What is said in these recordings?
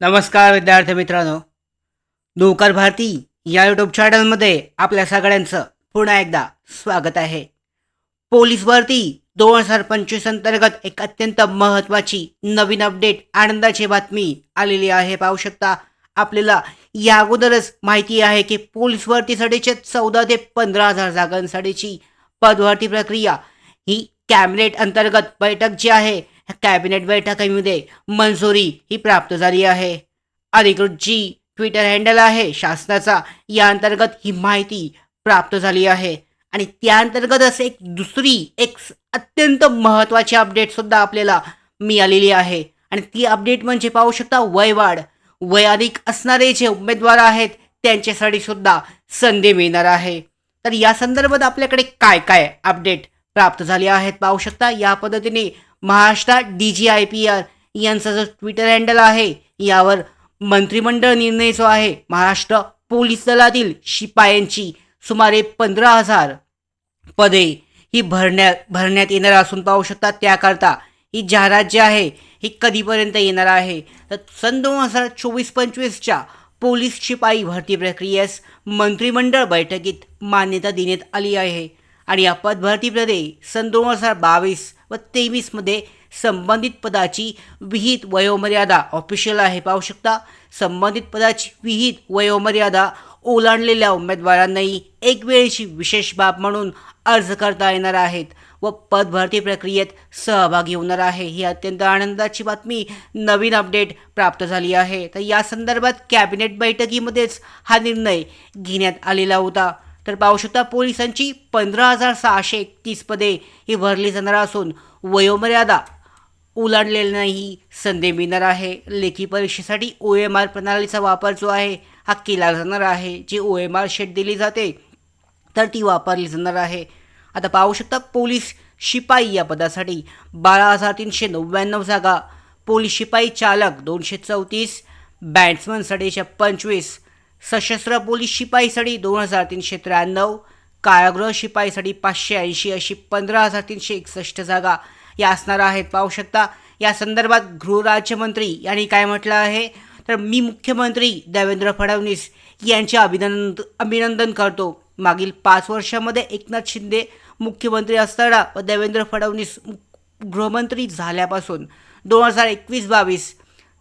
नमस्कार विद्यार्थी मित्रांनो. नौकर भारती या यूट्यूब चॅनलमध्ये आपल्या सगळ्यांचं पुन्हा एकदा स्वागत आहे. पोलीस भरती दोन हजार पंचवीस अंतर्गत एक अत्यंत महत्त्वाची नवीन अपडेट आनंदाची बातमी आलेली आहे. पाहू शकता आपल्याला या अगोदरच माहिती आहे की पोलीस भरतीसाठीचे चौदा ते पंधरा हजार जागांसाठीची पदभरती प्रक्रिया ही कॅबिनेट अंतर्गत बैठक जी आहे कॅबिनेट बैठकीमध्ये मंजुरी ही प्राप्त झाली आहे. अधिकृत जी ट्विटर हँडल आहे शासनाचा या अंतर्गत ही माहिती प्राप्त झाली आहे. आणि त्या असे एक दुसरी एक अत्यंत महत्त्वाची अपडेट सुद्धा आपल्याला मिळालेली आहे. आणि ती अपडेट म्हणजे पाहू शकता वयवाढ. वय अधिक असणारे जे उमेदवार आहेत त्यांच्यासाठी सुद्धा संधी मिळणार आहे. तर या संदर्भात आपल्याकडे काय काय अपडेट प्राप्त झाले आहेत पाहू शकता? या पद्धतीने Maharashtra D G I P R यांचा जो ट्विटर हँडल आहे यावर मंत्रिमंडळ निर्णय जो आहे महाराष्ट्र पोलीस दलातील शिपायांची सुमारे पंधरा हजार पदे ही भरण्या भरण्यात येणार असून पाहू शकता त्याकरता ही जाहिरात जी आहे ही कधीपर्यंत येणार आहे? तर सन दोन हजार चोवीस पंचवीसच्या पोलीस शिपाई भरती प्रक्रियेस मंत्रिमंडळ बैठकीत मान्यता देण्यात आली आहे. आणि या पदभरतीमध्ये सन दोन हजार बावीस व तेवीसमध्ये संबंधित पदाची विहित वयोमर्यादा ऑफिशियल आहे. पाहू शकता संबंधित पदाची विहित वयोमर्यादा ओलांडलेल्या उमेदवारांनाही एक वेळेची विशेष बाब म्हणून अर्ज करता येणार आहेत व पदभरती प्रक्रियेत सहभागी होणार आहे. ही अत्यंत आनंदाची बातमी नवीन अपडेट प्राप्त झाली आहे. तर या संदर्भात कॅबिनेट बैठकीमध्येच हा निर्णय घेण्यात आलेला होता. तर पाहू शकता पोलिसांची पंधरा हजार सहाशे एकतीस पदे ही भरली जाणार असून वयोमर्यादा ओलांडलेल्यांनाही संधी मिळणार आहे. लेखी परीक्षेसाठी ओ एम आर प्रणालीचा वापर जो आहे हा केला जाणार आहे. जी ओ एम आर शेट दिली जाते तर ती वापरली जाणार आहे. आता पाहू शकता पोलीस शिपाई या पदासाठी बारा हजार तीनशे नव्याण्णव जागा पोलीस शिपाई चालक दोनशे चौतीस बॅट्समनसाठी पंचवीस सशस्त्र पोलीस शिपाईसाठी दोन हजार तीनशे त्र्याण्णव कारागृह शिपाईसाठी पाचशे ऐंशी अशी पंधरा हजार तीनशे एकसष्ट जागा. या असणार आहेत पाहू शकता. या संदर्भात गृहराज्यमंत्री यांनी काय म्हटलं आहे? तर मी मुख्यमंत्री देवेंद्र फडणवीस यांचे अभिनंदन अभिनंदन करतो. मागील पाच वर्षामध्ये एकनाथ शिंदे मुख्यमंत्री असताना व देवेंद्र फडणवीस गृहमंत्री झाल्यापासून दोन हजार एकवीस बावीस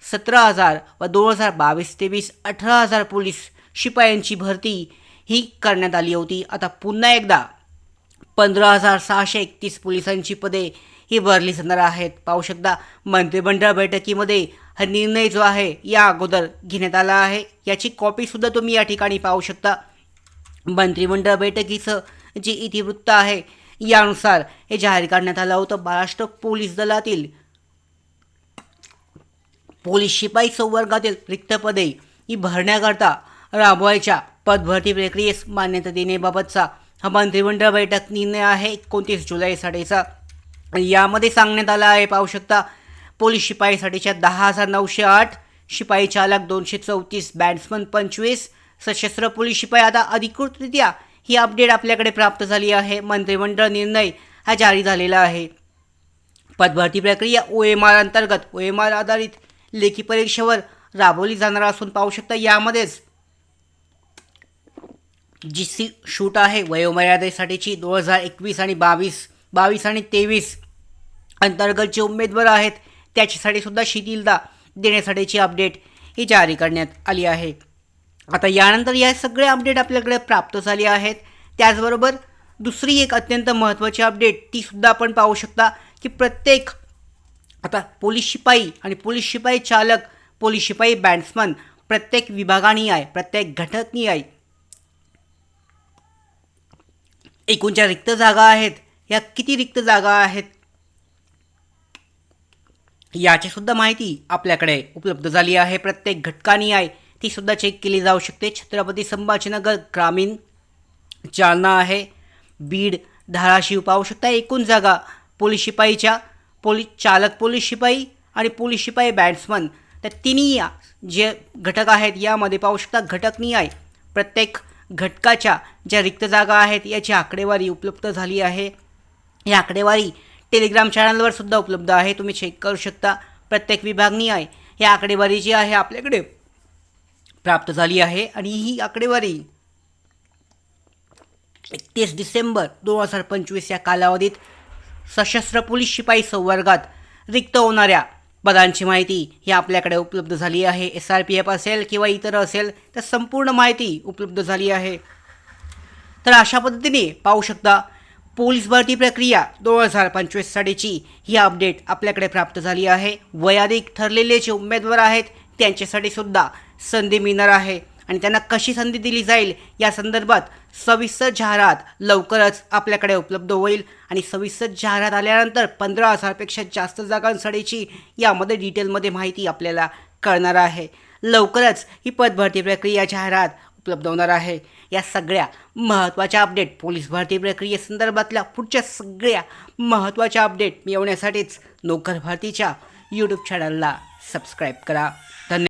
सतरा हजार व दोन हजार बावीस तेवीस अठरा हजार पोलीस शिपायांची भरती ही करण्यात आली होती. आता पुन्हा एकदा पंधरा हजार सहाशे एकतीस पोलिसांची पदे ही भरली जाणार आहेत. पाहू शकता मंत्रिमंडळ बैठकीमध्ये हा निर्णय जो आहे या अगोदर घेण्यात आला आहे. याची कॉपीसुद्धा तुम्ही या ठिकाणी पाहू शकता. मंत्रिमंडळ बैठकीचं जे इतिवृत्त आहे यानुसार हे जाहीर करण्यात आलं होतं. महाराष्ट्र पोलीस दलातील पोलीस शिपाई संवर्गातील रिक्त पदे ही भरण्याकरता राबवायच्या पदभरती प्रक्रियेस मान्यता देण्याबाबतचा हा मंत्रिमंडळ बैठक निर्णय आहे. एकोणतीस जुलैसाठीचा आणि यामध्ये सांगण्यात आलं आहे पाहू शकता पोलीस शिपाईसाठीच्या दहा हजार नऊशे आठ शिपाई चालक दोनशे चौतीस बॅट्समन पंचवीस सशस्त्र पोलीस शिपाई. आता अधिकृतरित्या ही अपडेट आपल्याकडे प्राप्त झाली आहे. मंत्रिमंडळ निर्णय हा जारी झालेला आहे. पदभरती प्रक्रिया ओ एम आर अंतर्गत ओ एम आर आधारित लेखी परीक्षेवर राबवली जाणार असून पाहू शकता यामध्येच जी सी शूट आहे वयोमर्यादेसाठीची दोन हजार एकवीस आणि बावीस बावीस आणि तेवीस अंतर्गत जे उमेदवार आहेत. त्याच्यासाठी सुद्धा शिथिलता देण्यासाठीची अपडेट ही जारी करण्यात आली आहे. आता यानंतर या सगळे अपडेट आपल्याकडे प्राप्त झाले आहेत. त्याचबरोबर दुसरी एक अत्यंत महत्त्वाची अपडेट ती सुद्धा आपण पाहू शकता की प्रत्येक आता पोलीस शिपाई आणि पोलीस शिपाई चालक पोलीस शिपाई बॅट्समन प्रत्येक विभागानी आहे प्रत्येक घटकनी आहे. एकूण ज्या रिक्त जागा आहेत. या किती रिक्त जागा आहेत? याची सुद्धा माहिती आपल्याकडे उपलब्ध झाली आहे. प्रत्येक घटकानी आहे. ती सुद्धा चेक केली जाऊ शकते. छत्रपती संभाजीनगर ग्रामीण जालना आहे. बीड धाराशिव पाहू शकता. एकूण जागा पोलीस शिपाईच्या पोलीस चालक पोलीस शिपाई आणि पोलीस शिपाई बॅट्समन त्या तिन्ही या जे घटक आहेत यामध्ये पाहू शकता घटकनी आहे. प्रत्येक घटकाच्या ज्या रिक्त जागा आहेत याची आकडेवारी उपलब्ध झाली आहे. ही आकडेवारी टेलिग्राम चॅनलवर सुद्धा उपलब्ध आहे. तुम्ही चेक करू शकता. प्रत्येक विभागनी आहे. ही आकडेवारी जी आहे आपल्याकडे प्राप्त झाली आहे आणि ही आकडेवारी एकतीस डिसेंबर दोन हजार पंचवीस या कालावधीत सशस्त्र पोलीस शिपाई संवर्गात रिक्त होणाऱ्या पदांची माहिती ही आपल्याकडे उपलब्ध झाली आहे. एस आर पी एफ असेल किंवा इतर असेल तर संपूर्ण माहिती उपलब्ध झाली आहे. तर अशा पद्धतीने पाहू शकता पोलीस भरती प्रक्रिया दोन हजार पंचवीससाठीची ही अपडेट आपल्याकडे प्राप्त झाली आहे. वयाधिक ठरलेले जे उमेदवार आहेत त्यांच्यासाठी सुद्धा संधी मिळणार आहे. आणि त्यांना कशी संधी दिली जाईल या संदर्भात सविस्तर जाहिरात लवकरच आपल्याकडे उपलब्ध होईल. आणि सविस्तर जाहिरात आल्यानंतर पंधरा हजारपेक्षा जास्त जागांसाठीची यामध्ये डिटेलमध्ये माहिती आपल्याला कळणार आहे. लवकरच ही पदभरती प्रक्रिया जाहिरात उपलब्ध होणार आहे. या सगळ्या महत्त्वाच्या अपडेट पोलीस भरती प्रक्रियेसंदर्भातल्या पुढच्या सगळ्या महत्त्वाच्या अपडेट मिळवण्यासाठीच नोकर भरतीच्या यूट्यूब चॅनलला सबस्क्राईब करा. धन्यवाद.